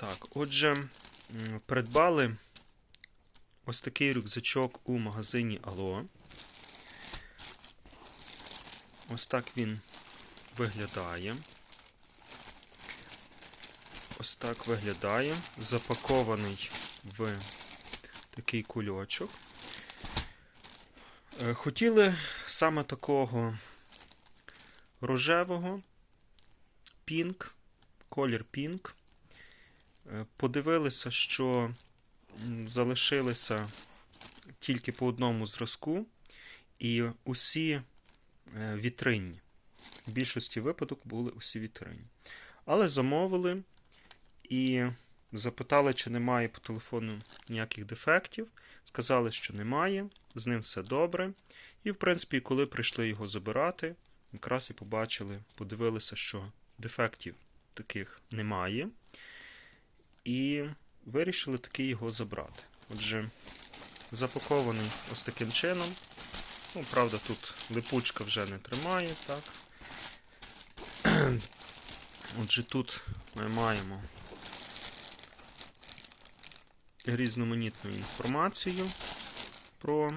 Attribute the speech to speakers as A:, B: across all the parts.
A: Так, отже, придбали ось такий рюкзачок у магазині Ало. Ось так він виглядає. Ось так виглядає. Запакований в такий кульочок. Е, Хотіли саме такого рожевого, пінк, колір пінк. Е, Подивилися, що залишилися тільки по одному зразку, і усі е, вітринні. В більшості випадок були усі вітринні. Але замовили і запитали, чи немає по телефону ніяких дефектів. Сказали, що немає, з ним все добре. І, в принципі, коли прийшли його забирати, якраз і побачили, подивилися, що дефектів таких немає. І вирішили таки його забрати. Отже, запакований ось таким чином. Ну, правда, тут липучка вже не тримає, так. Отже, тут ми маємо різноманітну інформацію про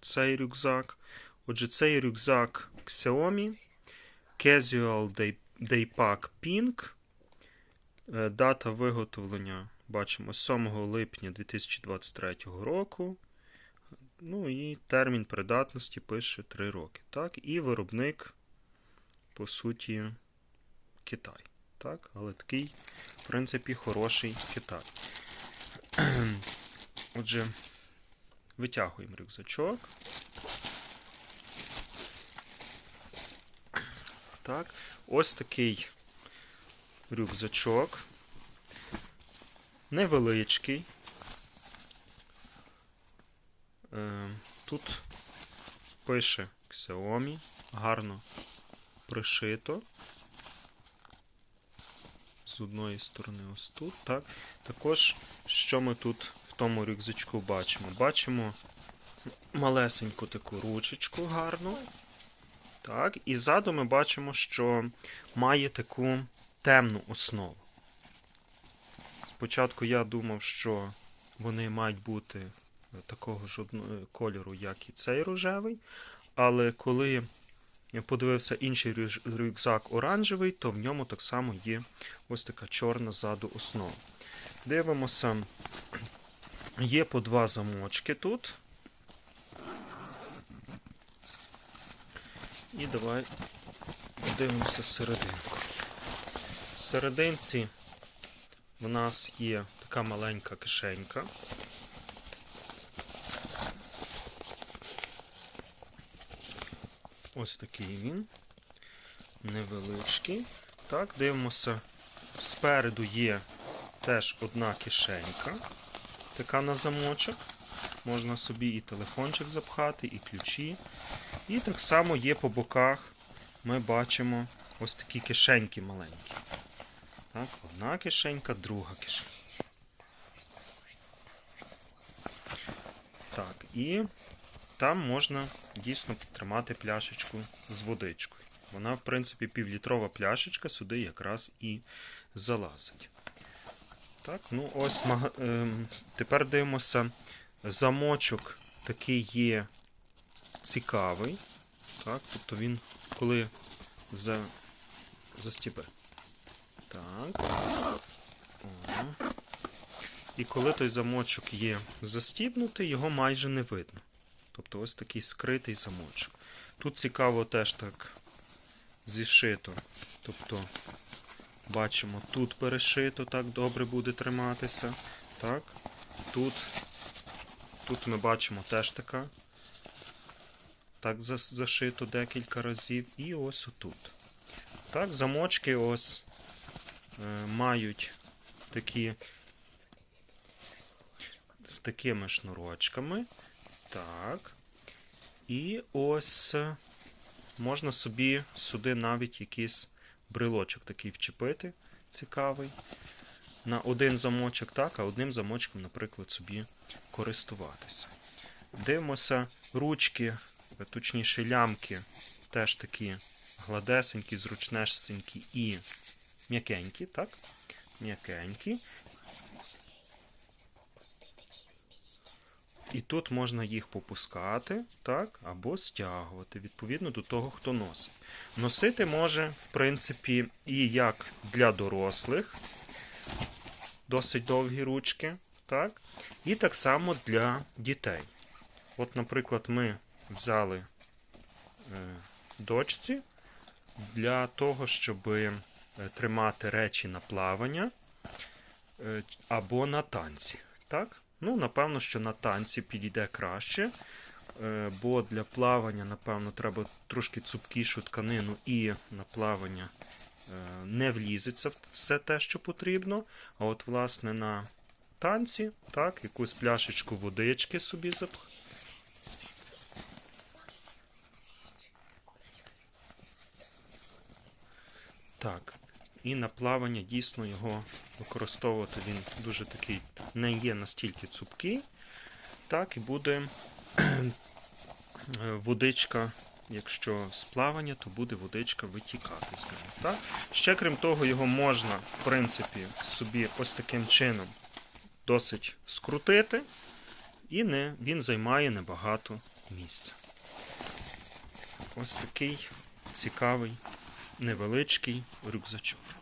A: цей рюкзак. Отже, цей рюкзак Xiaomi Casual Daypack Pink. Е, Дата виготовлення бачимо 7 липня 2023 року. Ну і термін придатності пише 3 роки. Так? І виробник, по суті, Китай. Так? Але такий, в принципі, хороший Китай. Отже, витягуємо рюкзачок. Так, ось такий рюкзачок. Невеличкий. Е, Тут пише Xiaomi, гарно пришито. З одної сторони ось тут. Так. Також, що ми тут в тому рюкзачку бачимо? Бачимо малесеньку таку ручечку гарну. Так, і ззаду ми бачимо, що має таку темну основу. Спочатку я думав, що вони мають бути такого ж кольору, як і цей рожевий. Але коли я подивився інший рюкзак оранжевий, то в ньому так само є ось така чорна ззаду основа. Дивимося, є по два замочки тут. І давай подивимося серединку. Серединці в нас є така маленька кишенька. Ось такий він. Невеличкий. Так, дивимося. Спереду є теж одна кишенька. Така на замочок. Можна собі і телефончик запхати, і ключі. І так само є по боках. Ми бачимо ось такі кишеньки маленькі. Так, одна кишенька, друга кишенька. Так, і там можна дійсно підтримати пляшечку з водичкою. Вона, в принципі, півлітрова пляшечка сюди якраз і залазить. Так, ну ось ем, тепер дивимося. Замочок такий є цікавий. Так, тобто він коли за... застіпе. Так. О. І коли той замочок є застібнутий, його майже не видно. Тобто ось такий скритий замочок. Тут цікаво теж так зішито. Тобто, бачимо, тут перешито, так добре буде триматися. Так. Тут, тут ми бачимо теж така. Так зашито декілька разів. І ось отут. Так, замочки ось мають такі з такими шнурочками. Так. І ось е, можна собі сюди навіть якийсь брелочок такий вчепити, цікавий. На один замочок, так, а одним замочком, наприклад, собі користуватися. Дивимося, ручки, е, точніше лямки, теж такі гладесенькі, зручнесенькі і м'якенькі, так? М'якенькі. І тут можна їх попускати, так, або стягувати, відповідно до того, хто носить. Носити може, в принципі, і як для дорослих, досить довгі ручки, так, і так само для дітей. От, наприклад, ми взяли е, дочці для того, щоби тримати речі на плавання е, або на танці. Так? Ну, напевно, що на танці підійде краще, е, бо для плавання, напевно, треба трошки цупкішу тканину і на плавання е, не влізеться все те, що потрібно. А от, власне, на танці, так, якусь пляшечку водички собі запх. Так. І на плавання дійсно його використовувати він дуже такий не є настільки цупкий. Так, і буде е, водичка, якщо з плавання, то буде водичка витікати з нього. Так? Ще крім того, його можна, в принципі, собі ось таким чином досить скрутити, і не, він займає небагато місця. Ось такий цікавий невеличкий рюкзачок.